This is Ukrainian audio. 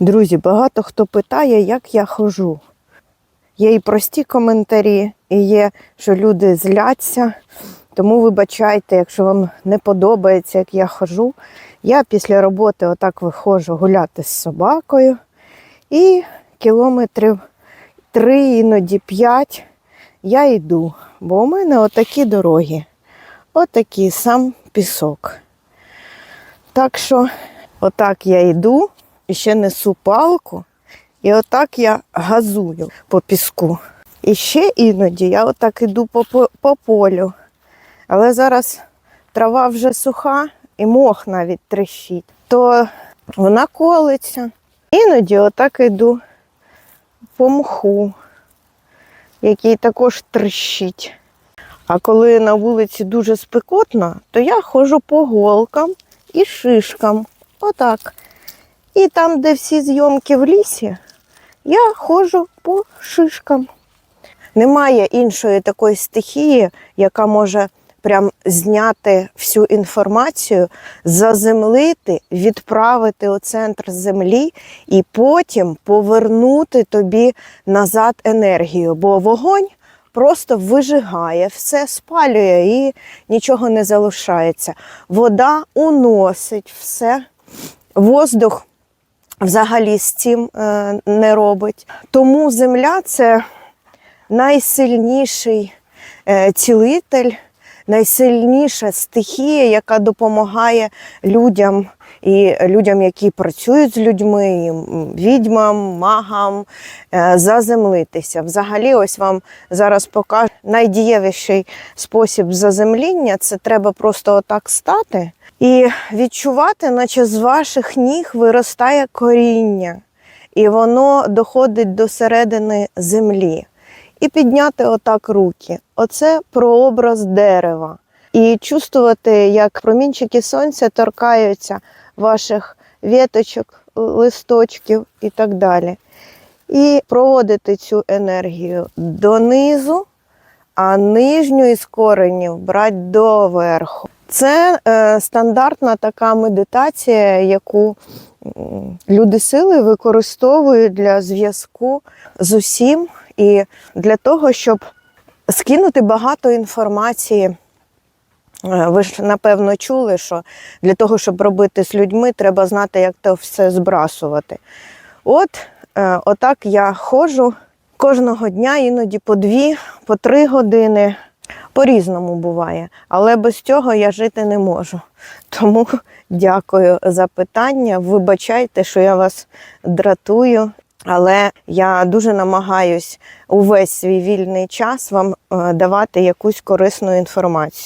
Друзі, багато хто питає, як я хожу. Є і прості коментарі, і є, що люди зляться. Тому вибачайте, якщо вам не подобається, як я хожу. Я після роботи отак виходжу гуляти з собакою. І кілометрів три, іноді п'ять я йду. Бо у мене отакі дороги. Отакий сам пісок. Так що, отак я йду і ще несу палку, і отак я газую по піску. І ще іноді я отак іду по, по, по полю. Але зараз трава вже суха і мох навіть трещить, то вона колиться. Іноді отак іду по мху, який також трещить. А коли на вулиці дуже спекотно, то я ходжу по голкам і шишкам. Отак. І там, де всі зйомки в лісі, я ходжу по шишкам. Немає іншої такої стихії, яка може прям зняти всю інформацію, заземлити, відправити у центр землі і потім повернути тобі назад енергію. Бо вогонь просто вижигає, все спалює і нічого не залишається. Вода уносить все, воздух взагалі з цим е, не робить. Тому земля це найсильніший е, цілитель, найсильніша стихія, яка допомагає людям і людям, які працюють з людьми, відьмам, магам е, заземлитися. Взагалі, ось вам зараз покажу найдієвіший спосіб заземління це треба просто отак стати і відчувати, наче з ваших ніг виростає коріння, і воно доходить до середини землі. І підняти отак руки. Оце прообраз дерева. І чувствувати, як промінчики сонця торкаються ваших віточок, листочків і так далі. І проводити цю енергію донизу, а нижню із коренів брати до верху. Це е, стандартна така медитація, яку люди сили використовують для зв'язку з усім і для того, щоб скинути багато інформації. Е, Ви ж напевно чули, що для того, щоб робити з людьми, треба знати, як це все збрасувати. От е, отак я ходжу кожного дня, іноді по дві, по три години. По-різному буває, але без цього я жити не можу. Тому дякую за питання. Вибачайте, що я вас дратую, але я дуже намагаюсь увесь свій вільний час вам е, давати якусь корисну інформацію.